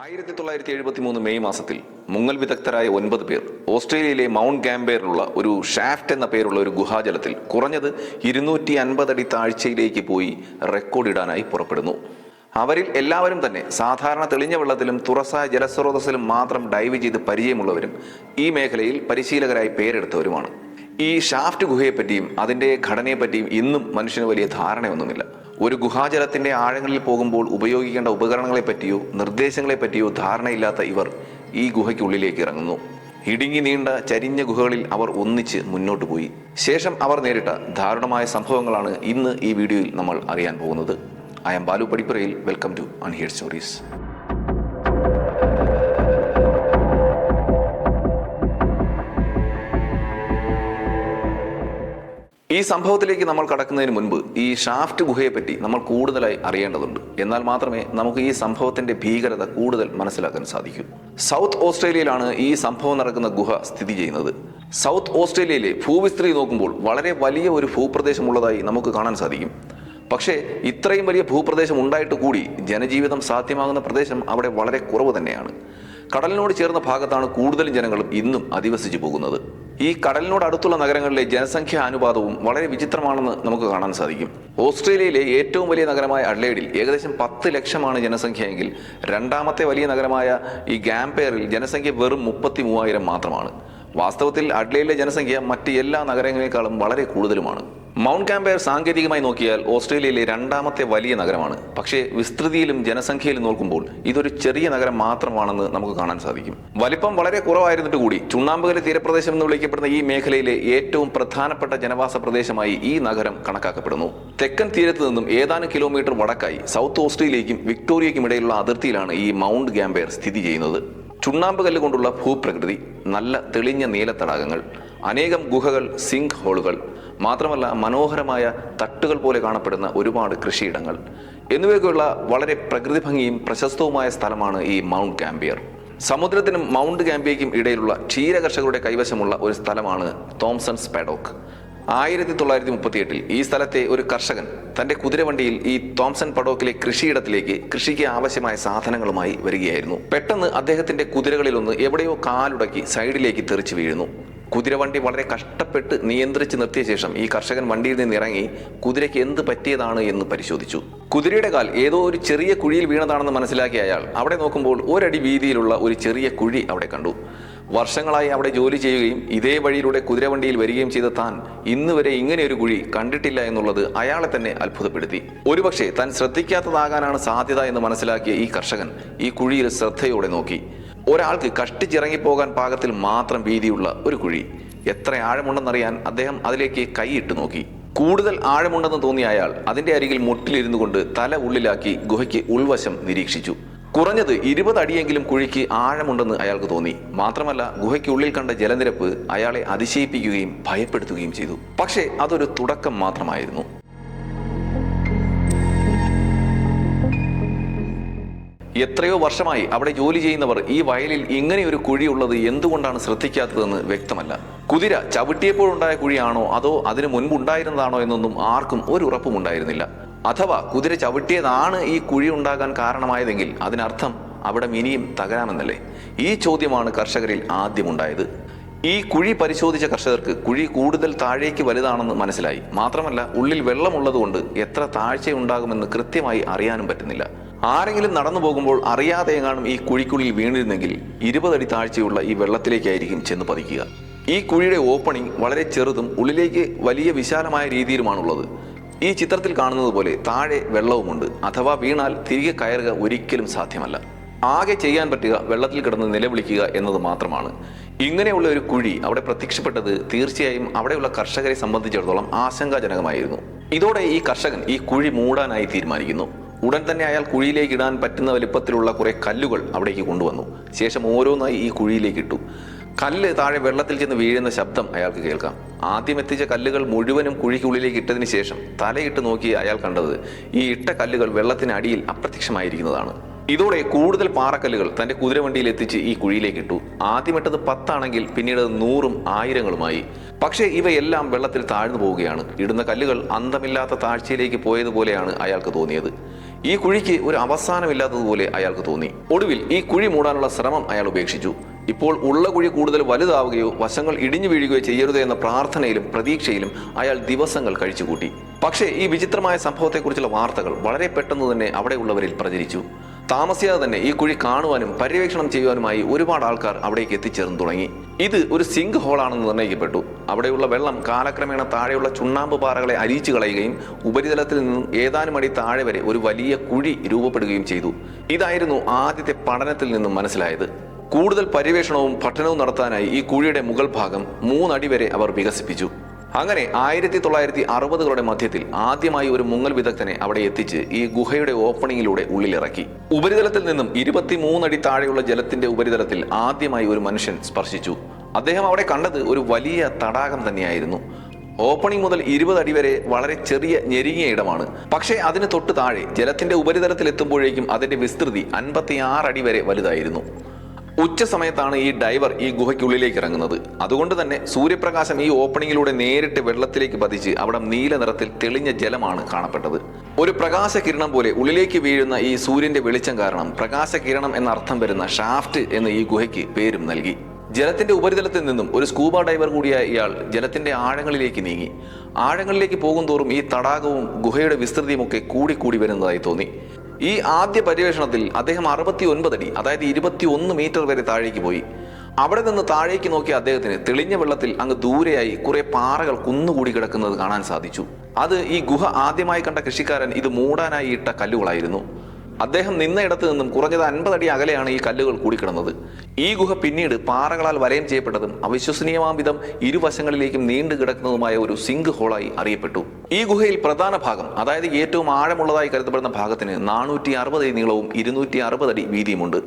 ആയിരത്തി തൊള്ളായിരത്തി എഴുപത്തി മൂന്ന് മെയ് മാസത്തിൽ മുങ്ങൽ വിദഗ്ധരായ ഒൻപത് പേർ ഓസ്ട്രേലിയയിലെ മൗണ്ട് ഗാംബേറിലുള്ള ഒരു ഷാഫ്റ്റ് എന്ന പേരുള്ള ഒരു ഗുഹാജലത്തിൽ കുറഞ്ഞത് ഇരുന്നൂറ്റി അൻപത് അടി താഴ്ചയിലേക്ക് പോയി റെക്കോർഡിടാനായി പുറപ്പെടുന്നു. അവരിൽ എല്ലാവരും തന്നെ സാധാരണ തെളിഞ്ഞ വെള്ളത്തിലും തുറസായ ജലസ്രോതസ്സിലും മാത്രം ഡൈവ് ചെയ്ത് പരിചയമുള്ളവരും ഈ മേഖലയിൽ പരിശീലകരായി പേരെടുത്തവരുമാണ്. ഈ ഷാഫ്റ്റ് ഗുഹയെപ്പറ്റിയും അതിന്റെ ഘടനയെപ്പറ്റിയും ഇന്നും മനുഷ്യന് വലിയ ധാരണയൊന്നുമില്ല. ഒരു ഗുഹാജലത്തിന്റെ ആഴങ്ങളിൽ പോകുമ്പോൾ ഉപയോഗിക്കേണ്ട ഉപകരണങ്ങളെ പറ്റിയോ നിർദ്ദേശങ്ങളെ പറ്റിയോ ധാരണയില്ലാത്ത ഇവർ ഈ ഗുഹയ്ക്കുള്ളിലേക്ക് ഇറങ്ങുന്നു. ഇടുങ്ങി നീണ്ട ചരിഞ്ഞ ഗുഹകളിൽ അവർ ഒന്നിച്ച് മുന്നോട്ട് പോയി. ശേഷം അവർ നേരിട്ട ദാരുണമായ സംഭവങ്ങളാണ് ഇന്ന് ഈ വീഡിയോയിൽ നമ്മൾ അറിയാൻ പോകുന്നത്. I M Balu പടിപ്പുരയിൽ. Welcome to unheard stories. ഈ സംഭവത്തിലേക്ക് നമ്മൾ കടക്കുന്നതിന് മുൻപ് ഈ ഷാഫ്റ്റ് ഗുഹയെപ്പറ്റി നമ്മൾ കൂടുതലായി അറിയേണ്ടതുണ്ട്. എന്നാൽ മാത്രമേ നമുക്ക് ഈ സംഭവത്തിന്റെ ഭീകരത കൂടുതൽ മനസ്സിലാക്കാൻ സാധിക്കൂ. സൗത്ത് ഓസ്ട്രേലിയയിലാണ് ഈ സംഭവം നടക്കുന്ന ഗുഹ സ്ഥിതി ചെയ്യുന്നത്. സൗത്ത് ഓസ്ട്രേലിയയിലെ ഭൂവിസ്തൃതി നോക്കുമ്പോൾ വളരെ വലിയ ഒരു ഭൂപ്രദേശമുള്ളതായി നമുക്ക് കാണാൻ സാധിക്കും. പക്ഷേ ഇത്രയും വലിയ ഭൂപ്രദേശം ഉണ്ടായിട്ട് കൂടി ജനജീവിതം സാധ്യമാകുന്ന പ്രദേശം അവിടെ വളരെ കുറവ് തന്നെയാണ്. കടലിനോട് ചേർന്ന ഭാഗത്താണ് കൂടുതലും ജനങ്ങളും ഇന്നും അധിവസിച്ചു പോകുന്നത്. ഈ കടലിനോട് അടുത്തുള്ള നഗരങ്ങളിലെ ജനസംഖ്യാ അനുപാതവും വളരെ വിചിത്രമാണെന്ന് നമുക്ക് കാണാൻ സാധിക്കും. ഓസ്ട്രേലിയയിലെ ഏറ്റവും വലിയ നഗരമായ അഡ്ലേഡിൽ ഏകദേശം പത്ത് ലക്ഷമാണ് ജനസംഖ്യയെങ്കിൽ രണ്ടാമത്തെ വലിയ നഗരമായ ഈ ഗാംപെയറിൽ ജനസംഖ്യ വെറും മുപ്പത്തി മൂവായിരം മാത്രമാണ്. വാസ്തവത്തിൽ അഡ്ലേഡിലെ ജനസംഖ്യ മറ്റ് എല്ലാ നഗരങ്ങളെക്കാളും വളരെ കൂടുതലുമാണ്. മൗണ്ട് കാമ്പയർ സാങ്കേതികമായി നോക്കിയാൽ ഓസ്ട്രേലിയയിലെ രണ്ടാമത്തെ വലിയ നഗരമാണ്. പക്ഷേ വിസ്തൃതിയിലും ജനസംഖ്യയിലും നോക്കുമ്പോൾ ഇതൊരു ചെറിയ നഗരം മാത്രമാണെന്ന് നമുക്ക് കാണാൻ സാധിക്കും. വലിപ്പം വളരെ കുറവായിരുന്നിട്ട് കൂടി ചുണ്ണാമ്പുകല തീരപ്രദേശം എന്ന് വിളിക്കപ്പെടുന്ന ഈ മേഖലയിലെ ഏറ്റവും പ്രധാനപ്പെട്ട ജനവാസ പ്രദേശമായി ഈ നഗരം കണക്കാക്കപ്പെടുന്നു. തെക്കൻ തീരത്ത് നിന്നും ഏതാനും കിലോമീറ്റർ വടക്കായി സൗത്ത് ഓസ്ട്രേലിയയ്ക്കും വിക്ടോറിയയ്ക്കും ഇടയിലുള്ള അതിർത്തിയിലാണ് ഈ മൗണ്ട് ഗാംബെയർ സ്ഥിതി ചെയ്യുന്നത്. ചുണ്ണാമ്പ് കല്ല് കൊണ്ടുള്ള ഭൂപ്രകൃതി നല്ല തെളിഞ്ഞ നീല തടാകങ്ങൾ അനേകം ഗുഹകൾ സിങ്ക് ഹോളുകൾ മാത്രമല്ല മനോഹരമായ തട്ടുകൾ പോലെ കാണപ്പെടുന്ന ഒരുപാട് കൃഷിയിടങ്ങൾ. എന്നിവയൊക്കെയുള്ള വളരെ പ്രകൃതി ഭംഗിയും പ്രശസ്തവുമായ സ്ഥലമാണ് ഈ മൗണ്ട് ഗാംബിയർ. സമുദ്രത്തിനും മൗണ്ട് ഗാംബിയയ്ക്കും ഇടയിലുള്ള ക്ഷീരകർഷകരുടെ കൈവശമുള്ള ഒരു സ്ഥലമാണ് തോംസൺസ് പാഡോക്ക്. ആയിരത്തി തൊള്ളായിരത്തി മുപ്പത്തിയെട്ടിൽ ഈ സ്ഥലത്തെ ഒരു കർഷകൻ തന്റെ കുതിരവണ്ടിയിൽ ഈ തോംസൺ പടോക്കിലെ കൃഷിയിടത്തിലേക്ക് കൃഷിക്ക് ആവശ്യമായ സാധനങ്ങളുമായി വരികയായിരുന്നു. പെട്ടെന്ന് അദ്ദേഹത്തിന്റെ കുതിരകളിലൊന്ന് എവിടെയോ കാലുടക്കി സൈഡിലേക്ക് തെറിച്ചു വീഴുന്നു. കുതിരവണ്ടി വളരെ കഷ്ടപ്പെട്ട് നിയന്ത്രിച്ച് നിർത്തിയ ശേഷം ഈ കർഷകൻ വണ്ടിയിൽ നിന്ന് ഇറങ്ങി കുതിരയ്ക്ക് എന്ത് പറ്റിയതാണ് എന്ന് പരിശോധിച്ചു. കുതിരയുടെ കാൽ ഏതോ ഒരു ചെറിയ കുഴിയിൽ വീണതാണെന്ന് മനസ്സിലാക്കിയ അയാൾ അവിടെ നോക്കുമ്പോൾ ഒരടി വീതിയിലുള്ള ഒരു ചെറിയ കുഴി അവിടെ കണ്ടു. വർഷങ്ങളായി അവിടെ ജോലി ചെയ്യുകയും ഇതേ വഴിയിലൂടെ കുതിരവണ്ടിയിൽ വരികയും ചെയ്ത താൻ ഇന്ന് വരെ ഇങ്ങനെ ഒരു കുഴി കണ്ടിട്ടില്ല എന്നുള്ളത് അയാളെ തന്നെ അത്ഭുതപ്പെടുത്തി. ഒരുപക്ഷെ താൻ ശ്രദ്ധിക്കാത്തതാകാനാണ് സാധ്യത എന്ന് മനസ്സിലാക്കിയ ഈ കർഷകൻ ഈ കുഴിയിൽ ശ്രദ്ധയോടെ നോക്കി. ഒരാൾക്ക് കഷ്ടിച്ചിറങ്ങിപ്പോകാൻ പാകത്തിൽ മാത്രം വീതിയുള്ള ഒരു കുഴി. എത്ര ആഴമുണ്ടെന്നറിയാൻ അദ്ദേഹം അതിലേക്ക് കൈയിട്ട് നോക്കി. കൂടുതൽ ആഴമുണ്ടെന്ന് തോന്നിയ അയാൾ അതിന്റെ അരികിൽ മുട്ടിലിരുന്നു കൊണ്ട് തല ഉള്ളിലാക്കി ഗുഹയ്ക്ക് ഉൾവശം നിരീക്ഷിച്ചു. കുറഞ്ഞത് ഇരുപത് അടിയെങ്കിലും കുഴിക്ക് ആഴമുണ്ടെന്ന് അയാൾക്ക് തോന്നി. മാത്രമല്ല ഗുഹയ്ക്കുള്ളിൽ കണ്ട ജലനിരപ്പ് അയാളെ അതിശയിപ്പിക്കുകയും ഭയപ്പെടുത്തുകയും ചെയ്തു. പക്ഷേ അതൊരു തുടക്കം മാത്രമായിരുന്നു. എത്രയോ വർഷമായി അവിടെ ജോലി ചെയ്യുന്നവർ ഈ വയലിൽ ഇങ്ങനെ ഒരു കുഴിയുള്ളത് എന്തുകൊണ്ടാണ് ശ്രദ്ധിക്കാത്തതെന്ന് വ്യക്തമല്ല. കുതിര ചവിട്ടിയപ്പോഴുണ്ടായ കുഴിയാണോ അതോ അതിനു മുൻപുണ്ടായിരുന്നതാണോ എന്നൊന്നും ആർക്കും ഒരു ഉറപ്പും ഉണ്ടായിരുന്നില്ല അഥവാ കുതിര ചവിട്ടിയതാണ് ഈ കുഴി ഉണ്ടാകാൻ കാരണമായതെങ്കിൽ അതിനർത്ഥം അവിടെ ഇനിയും തകരാമെന്നല്ലേ? ഈ ചോദ്യമാണ് കർഷകരിൽ ആദ്യമുണ്ടായത്. ഈ കുഴി പരിശോധിച്ച കർഷകർക്ക് കുഴി കൂടുതൽ താഴേക്ക് വലുതാണെന്ന് മനസ്സിലായി. മാത്രമല്ല ഉള്ളിൽ വെള്ളമുള്ളതുകൊണ്ട് എത്ര താഴ്ചയുണ്ടാകുമെന്ന് കൃത്യമായി അറിയാനും പറ്റുന്നില്ല. ആരെങ്കിലും നടന്നു പോകുമ്പോൾ അറിയാതെ എങ്ങാനും ഈ കുഴിക്കുള്ളിൽ വീണിരുന്നെങ്കിൽ ഇരുപതടി താഴ്ചയുള്ള ഈ വെള്ളത്തിലേക്കായിരിക്കും ചെന്ന് പതിക്കുക. ഈ കുഴിയുടെ ഓപ്പണിംഗ് വളരെ ചെറുതും ഉള്ളിലേക്ക് വലിയ വിശാലമായ രീതിയിലുമാണുള്ളത്. ഈ ചിത്രത്തിൽ കാണുന്നത് പോലെ താഴെ വെള്ളവുമുണ്ട്. അഥവാ വീണാൽ തിരികെ കയറുക ഒരിക്കലും സാധ്യമല്ല. ആകെ ചെയ്യാൻ പറ്റുക വെള്ളത്തിൽ കിടന്ന് നിലവിളിക്കുക എന്നത് മാത്രമാണ്. ഇങ്ങനെയുള്ള ഒരു കുഴി അവിടെ പ്രത്യക്ഷപ്പെട്ടത് തീർച്ചയായും അവിടെയുള്ള കർഷകരെ സംബന്ധിച്ചിടത്തോളം ആശങ്കാജനകമായിരുന്നു. ഇതോടെ ഈ കർഷകൻ ഈ കുഴി മൂടാനായി തീരുമാനിക്കുന്നു. ഉടൻ തന്നെ അയാൾ കുഴിയിലേക്ക് ഇടാൻ പറ്റുന്ന വലിപ്പത്തിലുള്ള കുറെ കല്ലുകൾ അവിടേക്ക് കൊണ്ടുവന്നു. ശേഷം ഓരോന്നായി ഈ കുഴിയിലേക്ക് ഇട്ടു. കല്ല് താഴെ വെള്ളത്തിൽ ചെന്ന് വീഴുന്ന ശബ്ദം അയാൾക്ക് കേൾക്കാം. ആദ്യം എത്തിച്ച കല്ലുകൾ മുഴുവനും കുഴിക്കുള്ളിലേക്ക് ഇട്ടതിന് ശേഷം തലയിട്ട് നോക്കി അയാൾ കണ്ടത് ഈ ഇട്ട കല്ലുകൾ വെള്ളത്തിനടിയിൽ അപ്രത്യക്ഷമായിരിക്കുന്നതാണ്. ഇതോടെ കൂടുതൽ പാറക്കല്ലുകൾ തന്റെ കുതിരവണ്ടിയിൽ എത്തിച്ച് ഈ കുഴിയിലേക്ക് ഇട്ടു. ആദ്യം ഇട്ടത് പത്താണെങ്കിൽ പിന്നീട് നൂറും ആയിരങ്ങളുമായി. പക്ഷേ ഇവയെല്ലാം വെള്ളത്തിൽ താഴ്ന്നു പോവുകയാണ്. ഇടുന്ന കല്ലുകൾ അന്തമില്ലാത്ത താഴ്ചയിലേക്ക് പോയതുപോലെയാണ് അയാൾക്ക് തോന്നിയത്. ഈ കുഴിക്ക് ഒരു അവസാനമില്ലാത്തതുപോലെ അയാൾക്ക് തോന്നി. ഒടുവിൽ ഈ കുഴി മൂടാനുള്ള ശ്രമം അയാൾ ഉപേക്ഷിച്ചു. ഇപ്പോൾ ഉള്ള കുഴി കൂടുതൽ വലുതാവുകയോ വശങ്ങൾ ഇടിഞ്ഞു വീഴുകയോ ചെയ്യരുത് എന്ന പ്രാർത്ഥനയിലും പ്രതീക്ഷയിലും അയാൾ ദിവസങ്ങൾ കഴിച്ചുകൂട്ടി. പക്ഷേ ഈ വിചിത്രമായ സംഭവത്തെക്കുറിച്ചുള്ള വാർത്തകൾ വളരെ പെട്ടെന്ന് തന്നെ അവിടെയുള്ളവരിൽ പ്രചരിച്ചു. താമസിയാതെ തന്നെ ഈ കുഴി കാണുവാനും പര്യവേക്ഷണം ചെയ്യുവാനുമായി ഒരുപാട് ആൾക്കാർ അവിടേക്ക് എത്തിച്ചേർന്ന് തുടങ്ങി. ഇത് ഒരു സിങ്ക് ഹോളാണെന്ന് നിർണയിക്കപ്പെട്ടു. അവിടെയുള്ള വെള്ളം കാലക്രമേണ താഴെയുള്ള ചുണ്ണാമ്പ് പാറകളെ അരിച്ചു കളയുകയും ഉപരിതലത്തിൽ നിന്നും ഏതാനും അടി താഴെ വരെ ഒരു വലിയ കുഴി രൂപപ്പെടുകയും ചെയ്തു. ഇതായിരുന്നു ആദ്യത്തെ പഠനത്തിൽ നിന്നും മനസ്സിലായത്. കൂടുതൽ പര്യവേഷണവും പഠനവും നടത്താനായി ഈ കുഴിയുടെ മുകൾ ഭാഗം മൂന്നടി വരെ അവർ വികസിപ്പിച്ചു. അങ്ങനെ ആയിരത്തി തൊള്ളായിരത്തി അറുപതുകളുടെ മധ്യത്തിൽ ആദ്യമായി ഒരു മുങ്ങൽ വിദഗ്ധനെ അവിടെ എത്തിച്ച് ഈ ഗുഹയുടെ ഓപ്പണിങ്ങിലൂടെ ഉള്ളിലിറക്കി. ഉപരിതലത്തിൽ നിന്നും ഇരുപത്തിമൂന്നടി താഴെയുള്ള ജലത്തിന്റെ ഉപരിതലത്തിൽ ആദ്യമായി ഒരു മനുഷ്യൻ സ്പർശിച്ചു. അദ്ദേഹം അവിടെ കണ്ടത് ഒരു വലിയ തടാകം തന്നെയായിരുന്നു. ഓപ്പണിംഗ് മുതൽ ഇരുപത് അടി വരെ വളരെ ചെറിയ ഞെരുങ്ങിയ ഇടമാണ്. പക്ഷേ അതിന് തൊട്ട് താഴെ ജലത്തിന്റെ ഉപരിതലത്തിൽ എത്തുമ്പോഴേക്കും അതിന്റെ വിസ്തൃതി അൻപത്തി അടി വരെ വലുതായിരുന്നു. ഉച്ച സമയത്താണ് ഈ ഡൈവർ ഈ ഗുഹയ്ക്കുള്ളിലേക്ക് ഇറങ്ങുന്നത്. അതുകൊണ്ട് തന്നെ സൂര്യപ്രകാശം ഈ ഓപ്പണിങ്ങിലൂടെ നേരിട്ട് വെള്ളത്തിലേക്ക് പതിച്ച് അവിടെ നീല നിറത്തിൽ തെളിഞ്ഞ ജലമാണ് കാണപ്പെട്ടത്. ഒരു പ്രകാശ കിരണം പോലെ ഉള്ളിലേക്ക് വീഴുന്ന ഈ സൂര്യന്റെ വെളിച്ചം കാരണം പ്രകാശ കിരണം എന്ന അർത്ഥം വരുന്ന ഷാഫ്റ്റ് എന്ന് ഈ ഗുഹയ്ക്ക് പേരും നൽകി. ജലത്തിന്റെ ഉപരിതലത്തിൽ നിന്നും ഒരു സ്കൂബ ഡൈവർ കൂടിയായ ഇയാൾ ജലത്തിന്റെ ആഴങ്ങളിലേക്ക് നീങ്ങി. ആഴങ്ങളിലേക്ക് പോകും തോറും ഈ തടാകവും ഗുഹയുടെ വിസ്തൃതിയുമൊക്കെ കൂടി കൂടി വരുന്നതായി തോന്നി. ഈ ആദ്യ പര്യവേഷണത്തിൽ അദ്ദേഹം അറുപത്തി ഒൻപത് അടി അതായത് ഇരുപത്തി ഒന്ന് മീറ്റർ വരെ താഴേക്ക് പോയി. അവിടെ നിന്ന് താഴേക്ക് നോക്കിയ അദ്ദേഹത്തിന് തെളിഞ്ഞ വെള്ളത്തിൽ അങ്ങ് ദൂരെയായി കുറെ പാറകൾ കുന്നുകൂടി കിടക്കുന്നത് കാണാൻ സാധിച്ചു. അത് ഈ ഗുഹ ആദ്യമായി കണ്ട കൃഷിക്കാരൻ ഇത് മൂടാനായി ഇട്ട കല്ലുകളായിരുന്നു. അദ്ദേഹം നിന്നയിടത്ത് നിന്നും കുറഞ്ഞത് അൻപത് അടി അകലെയാണ് ഈ കല്ലുകൾ കൂടിക്കിടന്നത്. ഈ ഗുഹ പിന്നീട് പാറകളാൽ വലയം ചെയ്യപ്പെട്ടതും അവിശ്വസനീയമാം വിധം ഇരുവശങ്ങളിലേക്കും നീണ്ടു കിടക്കുന്നതുമായ ഒരു സിങ്ക് ഹോളായി അറിയപ്പെട്ടു. ഈ ഗുഹയിൽ പ്രധാന ഭാഗം അതായത് ഏറ്റവും ആഴമുള്ളതായി കരുതപ്പെടുന്ന ഭാഗത്തിന് നാനൂറ്റി അറുപത് അടി നീളവും ഇരുന്നൂറ്റി അറുപത് അടി വീതിയുമുണ്ട്.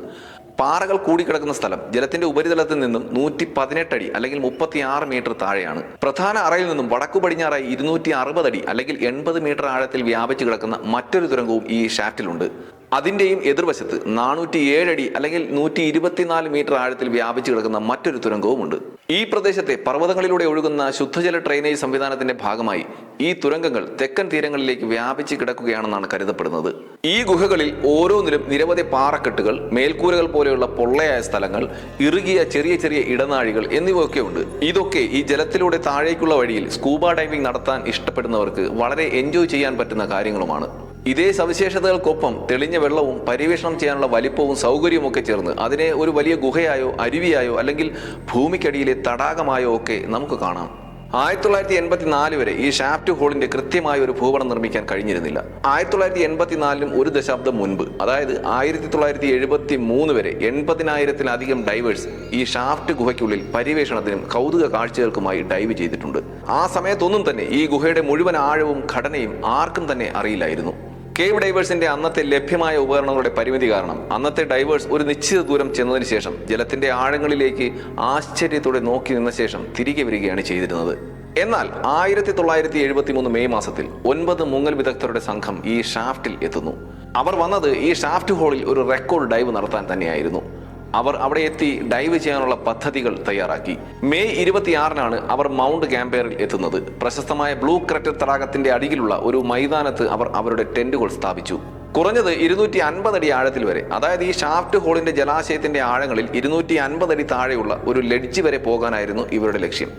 പാറകൾ കൂടിക്കിടക്കുന്ന സ്ഥലം ജലത്തിന്റെ ഉപരിതലത്തിൽ നിന്നും നൂറ്റി പതിനെട്ട് അടി അല്ലെങ്കിൽ മുപ്പത്തി ആറ് മീറ്റർ താഴെയാണ്. പ്രധാന അറയിൽ നിന്നും വടക്കു പടിഞ്ഞാറായി ഇരുന്നൂറ്റി അറുപത് അടി അല്ലെങ്കിൽ എൺപത് മീറ്റർ ആഴത്തിൽ വ്യാപിച്ചു കിടക്കുന്ന മറ്റൊരു തുരങ്കവും ഈ ഷാഫ്റ്റിലുണ്ട്. അതിന്റെയും എതിർവശത്ത് നാനൂറ്റി ഏഴടി അല്ലെങ്കിൽ നൂറ്റി ഇരുപത്തിനാല് മീറ്റർ ആഴത്തിൽ വ്യാപിച്ചു കിടക്കുന്ന മറ്റൊരു തുരങ്കവുമുണ്ട്. ഈ പ്രദേശത്തെ പർവതങ്ങളിലൂടെ ഒഴുകുന്ന ശുദ്ധജല ഡ്രെയിനേജ് സംവിധാനത്തിന്റെ ഭാഗമായി ഈ തുരങ്കങ്ങൾ തെക്കൻ തീരങ്ങളിലേക്ക് വ്യാപിച്ച് കിടക്കുകയാണെന്നാണ് കരുതപ്പെടുന്നത്. ഈ ഗുഹകളിൽ ഓരോന്നിലും നിരവധി പാറക്കെട്ടുകൾ മേൽക്കൂരകൾ പോലെയുള്ള പൊള്ളയായ സ്ഥലങ്ങൾ ഇറുകിയ ചെറിയ ചെറിയ ഇടനാഴികൾ എന്നിവയൊക്കെ ഉണ്ട്. ഇതൊക്കെ ഈ ജലത്തിലൂടെ താഴേക്കുള്ള വഴിയിൽ സ്കൂബ ഡൈവിംഗ് നടത്താൻ ഇഷ്ടപ്പെടുന്നവർക്ക് വളരെ എൻജോയ് ചെയ്യാൻ പറ്റുന്ന കാര്യങ്ങളുമാണ്. ഇതേ സവിശേഷതകൾക്കൊപ്പം തെളിഞ്ഞ വെള്ളവും പര്യവേഷണം ചെയ്യാനുള്ള വലിപ്പവും സൗകര്യവും ഒക്കെ ചേർന്ന് അതിനെ ഒരു വലിയ ഗുഹയായോ അരുവിയായോ അല്ലെങ്കിൽ ഭൂമിക്കടിയിലെ തടാകമായോ ഒക്കെ നമുക്ക് കാണാം. ആയിരത്തി തൊള്ളായിരത്തി എൺപത്തി നാല് വരെ ഈ ഷാഫ്റ്റ് ഹോളിന്റെ കൃത്യമായ ഒരു ഭൂപടം നിർമ്മിക്കാൻ കഴിഞ്ഞിരുന്നില്ല. ആയിരത്തി തൊള്ളായിരത്തി എൺപത്തിനാലിനും ഒരു ദശാബ്ദം മുൻപ് അതായത് ആയിരത്തി തൊള്ളായിരത്തി എഴുപത്തി മൂന്ന് വരെ എൺപതിനായിരത്തിലധികം ഡൈവേഴ്സ് ഈ ഷാഫ്റ്റ് ഗുഹയ്ക്കുള്ളിൽ പര്യവേഷണത്തിനും കൗതുക കാഴ്ചകൾക്കുമായി ഡൈവ് ചെയ്തിട്ടുണ്ട്. ആ സമയത്തൊന്നും തന്നെ ഈ ഗുഹയുടെ മുഴുവൻ ആഴവും ഘടനയും ആർക്കും തന്നെ അറിയില്ലായിരുന്നു. കേവ് ഡൈവേഴ്സിന്റെ അന്നത്തെ ലഭ്യമായ ഉപകരണങ്ങളുടെ പരിമിതി കാരണം അന്നത്തെ ഡൈവേഴ്സ് ഒരു നിശ്ചിത ദൂരം ചെന്നതിന് ശേഷം ജലത്തിന്റെ ആഴങ്ങളിലേക്ക് ആശ്ചര്യത്തോടെ നോക്കി നിന്ന ശേഷം തിരികെ വരികയാണ് ചെയ്തിരുന്നത്. എന്നാൽ ആയിരത്തി തൊള്ളായിരത്തി എഴുപത്തി മൂന്ന് മെയ് മാസത്തിൽ ഒൻപത് മുങ്ങൽ വിദഗ്ധരുടെ സംഘം ഈ ഷാഫ്റ്റിൽ എത്തുന്നു. അവർ വന്നത് ഈ ഷാഫ്റ്റ് ഹോളിൽ ഒരു റെക്കോർഡ് ഡൈവ് നടത്താൻ തന്നെയായിരുന്നു. അവർ അവിടെ എത്തി ഡൈവ് ചെയ്യാനുള്ള പദ്ധതികൾ തയ്യാറാക്കി. മെയ് ഇരുപത്തിയാറിനാണ് അവർ മൗണ്ട് ഗാംപയറിൽ എത്തുന്നത്. പ്രശസ്തമായ ബ്ലൂ ക്രറ്റർ തടാകത്തിന്റെ അടിയിലുള്ള ഒരു മൈതാനത്ത് അവർ അവരുടെ ടെന്റുകൾ സ്ഥാപിച്ചു. കുറഞ്ഞത് ഇരുന്നൂറ്റി അൻപത് അടി ആഴത്തിൽ വരെ അതായത് ഈ ഷാഫ്റ്റ് ഹോളിന്റെ ജലാശയത്തിന്റെ ആഴങ്ങളിൽ ഇരുന്നൂറ്റി അൻപത് അടി താഴെയുള്ള ഒരു ലെഡ്ജ് വരെ പോകാനായിരുന്നു ഇവരുടെ ലക്ഷ്യം.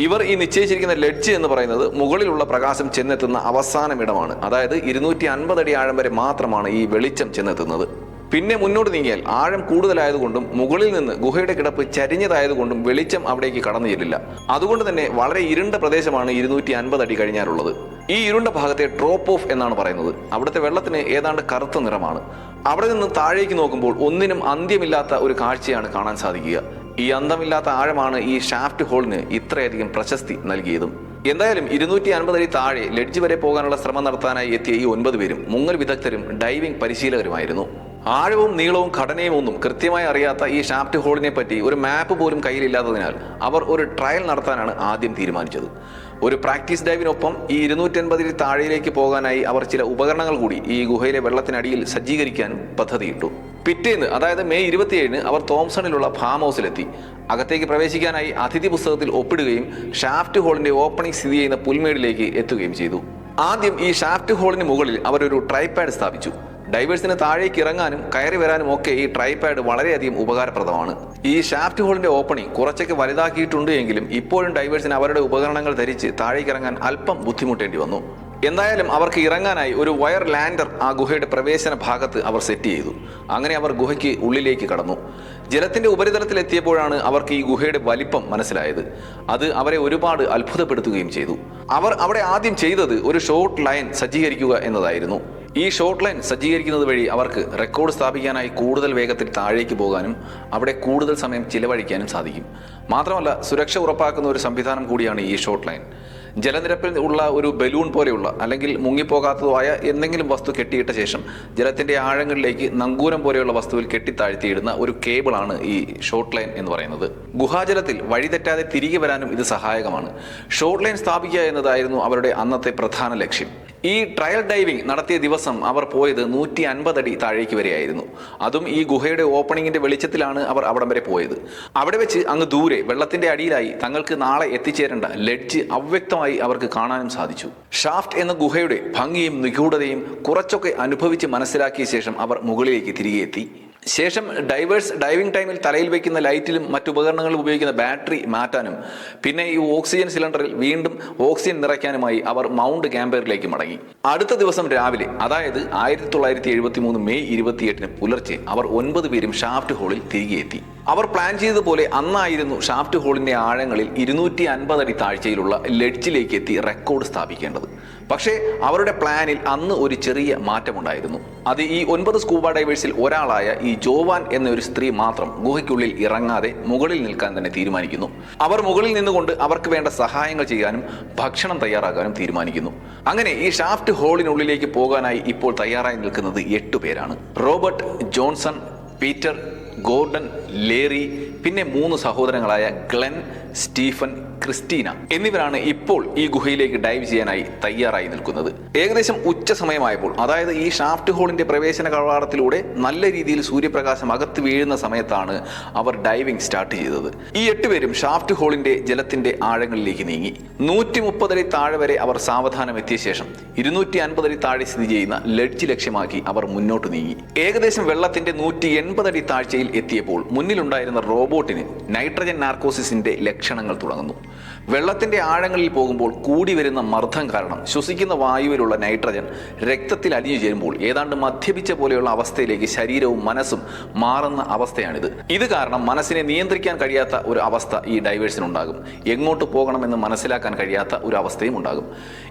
ഇവർ ഈ നിശ്ചയിച്ചിരിക്കുന്ന ലെഡ്ജ് എന്ന് പറയുന്നത് മുകളിലുള്ള പ്രകാശം ചെന്നെത്തുന്ന അവസാനം ഇടമാണ്. അതായത് ഇരുന്നൂറ്റി അൻപത് അടി ആഴം വരെ മാത്രമാണ് ഈ വെളിച്ചം ചെന്നെത്തുന്നത്. പിന്നെ മുന്നോട്ട് നീങ്ങിയാൽ ആഴം കൂടുതലായതുകൊണ്ടും മുകളിൽ നിന്ന് ഗുഹയുടെ കിടപ്പ് ചരിഞ്ഞതായതുകൊണ്ടും വെളിച്ചം അവിടേക്ക് കടന്നു ചെല്ലില്ല. അതുകൊണ്ട് തന്നെ വളരെ ഇരുണ്ട പ്രദേശമാണ് ഇരുന്നൂറ്റി അൻപത് അടി കഴിഞ്ഞാലുള്ളത്. ഈ ഇരുണ്ട ഭാഗത്തെ ഡ്രോപ്പ് ഓഫ് എന്നാണ് പറയുന്നത്. അവിടുത്തെ വെള്ളത്തിന് ഏതാണ്ട് കറുത്ത നിറമാണ്. അവിടെ നിന്ന് താഴേക്ക് നോക്കുമ്പോൾ ഒന്നിനും അന്ത്യമില്ലാത്ത ഒരു കാഴ്ചയാണ് കാണാൻ സാധിക്കുക. ഈ അന്തമില്ലാത്ത ആഴമാണ് ഈ ഷാഫ്റ്റ് ഹോളിന് ഇത്രയധികം പ്രശസ്തി നൽകിയതും. എന്തായാലും ഇരുന്നൂറ്റി അൻപത് അടി താഴെ ലഡ്ജ് വരെ പോകാനുള്ള ശ്രമം നടത്താനായി എത്തിയ ഈ ഒൻപത് പേരും മുങ്ങൽ വിദഗ്ധരും ഡൈവിംഗ് പരിശീലകരുമായിരുന്നു. ആഴവും നീളവും ഘടനയും ഒന്നും കൃത്യമായി അറിയാത്ത ഈ ഷാഫ്റ്റ് ഹോളിനെ പറ്റി ഒരു മാപ്പ് പോലും കയ്യിലില്ലാത്തതിനാൽ അവർ ഒരു ട്രയൽ നടത്താനാണ് ആദ്യം തീരുമാനിച്ചത്. ഒരു പ്രാക്ടീസ് ഡൈവിനൊപ്പം ഈ ഇരുന്നൂറ്റൻപതിൽ താഴേക്ക് പോകാനായി അവർ ചില ഉപകരണങ്ങൾ കൂടി ഈ ഗുഹയിലെ വെള്ളത്തിനടിയിൽ സജ്ജീകരിക്കാനും പദ്ധതിയിട്ടു. പിറ്റേന്ന് അതായത് മെയ് ഇരുപത്തിയേഴിന് അവർ തോംസണിലുള്ള ഫാം ഹൗസിലെത്തി. അകത്തേക്ക് പ്രവേശിക്കാനായി അതിഥി പുസ്തകത്തിൽ ഒപ്പിടുകയും ഷാഫ്റ്റ് ഹോളിന്റെ ഓപ്പണിംഗ് സ്ഥിതി ചെയ്യുന്ന പുൽമേടിലേക്ക് എത്തുകയും ചെയ്തു. ആദ്യം ഈ ഷാഫ്റ്റ് ഹോളിന് മുകളിൽ അവരൊരു ട്രൈപാഡ് സ്ഥാപിച്ചു. ഡൈവേഴ്സിന് താഴേക്ക് ഇറങ്ങാനും കയറി വരാനും ഒക്കെ ഈ ട്രൈപാഡ് വളരെയധികം ഉപകാരപ്രദമാണ്. ഈ ഷാഫ്റ്റ് ഹോളിന്റെ ഓപ്പണിംഗ് കുറച്ചൊക്കെ വലുതാക്കിയിട്ടുണ്ട് എങ്കിലും ഇപ്പോഴും ഡൈവേഴ്സിന് അവരുടെ ഉപകരണങ്ങൾ ധരിച്ച് താഴേക്ക് ഇറങ്ങാൻ അല്പം ബുദ്ധിമുട്ടേണ്ടി വന്നു. എന്തായാലും അവർക്ക് ഇറങ്ങാനായി ഒരു വയർ ലാൻഡർ ആ ഗുഹയുടെ പ്രവേശന ഭാഗത്ത് അവർ സെറ്റ് ചെയ്തു. അങ്ങനെ അവർ ഗുഹയ്ക്ക് ഉള്ളിലേക്ക് കടന്നു. ജലത്തിന്റെ ഉപരിതലത്തിൽ എത്തിയപ്പോഴാണ് അവർക്ക് ഈ ഗുഹയുടെ വലിപ്പം മനസ്സിലായത്. അത് അവരെ ഒരുപാട് അത്ഭുതപ്പെടുത്തുകയും ചെയ്തു. അവർ അവിടെ ആദ്യം ചെയ്തത് ഒരു ഷോർട്ട് ലൈൻ സജ്ജീകരിക്കുക എന്നതായിരുന്നു. ഈ ഷോർട്ട് ലൈൻ സജ്ജീകരിക്കുന്നത് വഴി അവർക്ക് റെക്കോർഡ് സ്ഥാപിക്കാനായി കൂടുതൽ വേഗത്തിൽ താഴേക്ക് പോകാനും അവിടെ കൂടുതൽ സമയം ചിലവഴിക്കാനും സാധിക്കും. മാത്രമല്ല സുരക്ഷ ഉറപ്പാക്കുന്ന ഒരു സംവിധാനം കൂടിയാണ് ഈ ഷോർട്ട് ലൈൻ. ജലനിരപ്പിൽ ഉള്ള ഒരു ബലൂൺ പോലെയുള്ള അല്ലെങ്കിൽ മുങ്ങിപ്പോകാത്തതുമായ എന്തെങ്കിലും വസ്തു കെട്ടിയിട്ട ശേഷം ജലത്തിന്റെ ആഴങ്ങളിലേക്ക് നങ്കൂരം പോലെയുള്ള വസ്തുവിൽ കെട്ടിത്താഴ്ത്തിയിടുന്ന ഒരു കേബിളാണ് ഈ ഷോർട്ട് ലൈൻ എന്ന് പറയുന്നത്. ഗുഹാജലത്തിൽ വഴിതെറ്റാതെ തിരികെ വരാനും ഇത് സഹായകമാണ്. ഷോർട്ട് ലൈൻ സ്ഥാപിക്കുക എന്നതായിരുന്നു അവരുടെ അന്നത്തെ പ്രധാന ലക്ഷ്യം. ഈ ട്രയൽ ഡൈവിംഗ് നടത്തിയ ദിവസം അവർ പോയത് നൂറ്റി അൻപത് അടി താഴേക്ക് വരെയായിരുന്നു. അതും ഈ ഗുഹയുടെ ഓപ്പണിങ്ങിന്റെ വെളിച്ചത്തിലാണ് അവർ അവിടം വരെ പോയത്. അവിടെ വെച്ച് അങ്ങ് ദൂരെ വെള്ളത്തിന്റെ അടിയിലായി തങ്ങൾക്ക് നാളെ എത്തിച്ചേരേണ്ട ലഡ്ജ് അവ്യക്തമായി അവർക്ക് കാണാനും സാധിച്ചു. ഷാഫ്റ്റ് എന്ന ഗുഹയുടെ ഭംഗിയും നിഗൂഢതയും കുറച്ചൊക്കെ അനുഭവിച്ച് മനസ്സിലാക്കിയ ശേഷം അവർ മുകളിലേക്ക് തിരികെ എത്തി ശേഷം ഡൈവേഴ്സ് ഡൈവിംഗ് ടൈമിൽ തലയിൽ വയ്ക്കുന്ന ലൈറ്റിലും മറ്റു ഉപകരണങ്ങളും ഉപയോഗിക്കുന്ന ബാറ്ററി മാറ്റാനും പിന്നെ ഈ ഓക്സിജൻ സിലിണ്ടറിൽ വീണ്ടും ഓക്സിജൻ നിറയ്ക്കാനുമായി അവർ മൗണ്ട് ക്യാമ്പയറിലേക്ക് മടങ്ങി. അടുത്ത ദിവസം രാവിലെ അതായത് ആയിരത്തി തൊള്ളായിരത്തി എഴുപത്തി മൂന്ന് മെയ് ഇരുപത്തിയെട്ടിന് പുലർച്ചെ അവർ ഒൻപത് പേരും ഷാഫ്റ്റ് ഹോളിൽ തിരികെ എത്തി. അവർ പ്ലാൻ ചെയ്തതുപോലെ അന്നായിരുന്നു ഷാഫ്റ്റ് ഹോളിന്റെ ആഴങ്ങളിൽ ഇരുന്നൂറ്റി അൻപത് അടി താഴ്ചയിലുള്ള ലെഡ്ജിലേക്ക് എത്തി റെക്കോർഡ് സ്ഥാപിക്കേണ്ടത്. പക്ഷേ അവരുടെ പ്ലാനിൽ അന്ന് ഒരു ചെറിയ മാറ്റമുണ്ടായിരുന്നു. അത് ഈ ഒൻപത് സ്കൂബ ഡൈവേഴ്സിൽ ഒരാളായ ഈ ജോവാൻ എന്ന ഒരു സ്ത്രീ മാത്രം ഗുഹയ്ക്കുള്ളിൽ ഇറങ്ങാതെ മുകളിൽ നിൽക്കാൻ തന്നെ തീരുമാനിക്കുന്നു. അവർ മുകളിൽ നിന്നുകൊണ്ട് അവർക്ക് വേണ്ട സഹായങ്ങൾ ചെയ്യാനും ഭക്ഷണം തയ്യാറാക്കാനും തീരുമാനിക്കുന്നു. അങ്ങനെ ഈ ഷാഫ്റ്റ് ഹോളിനുള്ളിലേക്ക് പോകാനായി ഇപ്പോൾ തയ്യാറായി നിൽക്കുന്നത് എട്ട് പേരാണ്. Robert Johnson Peter Gordon Larry പിന്നെ മൂന്ന് സഹോദരങ്ങളായ ഗ്ലെൻ സ്റ്റീഫൻ ക്രിസ്റ്റീന എന്നിവരാണ് ഇപ്പോൾ ഈ ഗുഹയിലേക്ക് ഡൈവ് ചെയ്യാനായി തയ്യാറായി നിൽക്കുന്നത്. ഏകദേശം ഉച്ച സമയമായപ്പോൾ അതായത് ഈ ഷാഫ്റ്റ് ഹോളിന്റെ പ്രവേശന കവാടത്തിലൂടെ നല്ല രീതിയിൽ സൂര്യപ്രകാശം അകത്ത് വീഴുന്ന സമയത്താണ് അവർ ഡൈവിംഗ് സ്റ്റാർട്ട് ചെയ്തത്. ഈ എട്ടുപേരും ഷാഫ്റ്റ് ഹോളിന്റെ ജലത്തിന്റെ ആഴങ്ങളിലേക്ക് നീങ്ങി. നൂറ്റി മുപ്പതടി താഴെ വരെ അവർ സാവധാനം എത്തിയ ശേഷം ഇരുന്നൂറ്റി അൻപതടി താഴെ സ്ഥിതി ചെയ്യുന്ന ലഡ്ജ് ലക്ഷ്യമാക്കി അവർ മുന്നോട്ട് നീങ്ങി. ഏകദേശം വെള്ളത്തിന്റെ നൂറ്റി എൺപതടി താഴ്ചയിൽ എത്തിയപ്പോൾ മുന്നിലുണ്ടായിരുന്ന റോബോട്ടിന് നൈട്രജൻ നാർക്കോസിസിന്റെ ലക്ഷണങ്ങൾ തുടങ്ങുന്നു. വെള്ളത്തിന്റെ ആഴങ്ങളിൽ പോകുമ്പോൾ കൂടി വരുന്ന മർദ്ദം കാരണം ശ്വസിക്കുന്ന വായുവിലുള്ള നൈട്രജൻ രക്തത്തിൽ അലിഞ്ഞു ചേരുമ്പോൾ ഏതാണ്ട് മദ്യപിച്ച പോലെയുള്ള അവസ്ഥയിലേക്ക് ശരീരവും മനസ്സും മാറുന്ന അവസ്ഥയാണിത്. ഇത് കാരണം മനസ്സിനെ നിയന്ത്രിക്കാൻ കഴിയാത്ത ഒരു അവസ്ഥ ഈ ഡൈവേഴ്സിനുണ്ടാകും എങ്ങോട്ട് പോകണമെന്ന് മനസ്സിലാക്കാൻ കഴിയാത്ത ഒരു അവസ്ഥയും ഉണ്ടാകും.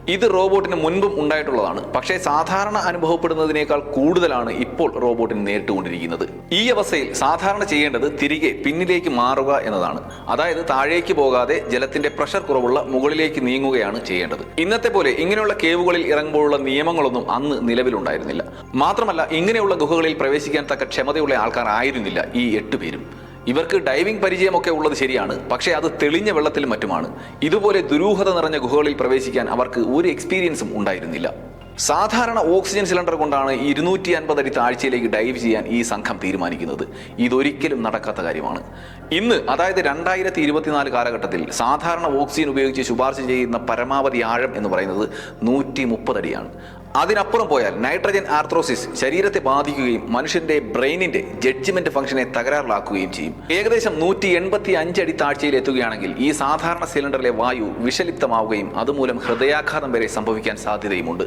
ഇത് റോബോട്ടിന് മുൻപും ഉണ്ടായിട്ടുള്ളതാണ്. പക്ഷേ സാധാരണ അനുഭവപ്പെടുന്നതിനേക്കാൾ കൂടുതലാണ് ഇപ്പോൾ റോബോട്ടിന് നേരിട്ടുകൊണ്ടിരിക്കുന്നത്. ഈ അവസ്ഥയിൽ സാധാരണ ചെയ്യേണ്ടത് തിരികെ പിന്നിലേക്ക് മാറുക എന്നതാണ്. അതായത് താഴേക്ക് പോകാതെ ജലത്തിന്റെ പ്രഷർ കുറവുള്ള മുകളിലേക്ക് നീങ്ങുകയാണ് ചെയ്യേണ്ടത്. ഇന്നത്തെ പോലെ ഇങ്ങനെയുള്ള കേവുകളിൽ ഇറങ്ങുമ്പോഴുള്ള നിയമങ്ങളൊന്നും അന്ന് നിലവിലുണ്ടായിരുന്നില്ല. മാത്രമല്ല ഇങ്ങനെയുള്ള ഗുഹകളിൽ പ്രവേശിക്കാൻ തക്ക ക്ഷമതയുള്ള ആൾക്കാർ ആയിരുന്നില്ല ഈ എട്ട് പേരും. ഇവർക്ക് ഡൈവിംഗ് പരിചയമൊക്കെ ഉള്ളത് ശരിയാണ് പക്ഷേ അത് തെളിഞ്ഞ വെള്ളത്തിൽ മറ്റുമാണ്. ഇതുപോലെ ദുരൂഹത നിറഞ്ഞ ഗുഹകളിൽ പ്രവേശിക്കാൻ അവർക്ക് ഒരു എക്സ്പീരിയൻസും ഉണ്ടായിരുന്നില്ല. സാധാരണ ഓക്സിജൻ സിലിണ്ടർ കൊണ്ടാണ് ഇരുന്നൂറ്റി അൻപത് അടി താഴ്ചയിലേക്ക് ഡൈവ് ചെയ്യാൻ ഈ സംഘം തീരുമാനിക്കുന്നത്. ഇതൊരിക്കലും നടക്കാത്ത കാര്യമാണ്. ഇന്ന് അതായത് രണ്ടായിരത്തി ഇരുപത്തിനാല് കാലഘട്ടത്തിൽ സാധാരണ ഓക്സിജൻ ഉപയോഗിച്ച് ശുപാർശ ചെയ്യുന്ന പരമാവധി ആഴം എന്ന് പറയുന്നത് നൂറ്റി മുപ്പത് അടിയാണ്. അതിനപ്പുറം പോയാൽ നൈട്രജൻ ആർത്രോസിസ് ശരീരത്തെ ബാധിക്കുകയും മനുഷ്യന്റെ ബ്രെയിനിന്റെ ജഡ്ജ്മെന്റ് ഫംഗ്ഷനെ തകരാറിലാക്കുകയും ചെയ്യും. ഏകദേശം നൂറ്റി എൺപത്തി അഞ്ചടി താഴ്ചയിൽ എത്തുകയാണെങ്കിൽ ഈ സാധാരണ സിലിണ്ടറിലെ വായു വിഷലിപ്തമാവുകയും അതുമൂലം ഹൃദയാഘാതം വരെ സംഭവിക്കാൻ സാധ്യതയുമുണ്ട്.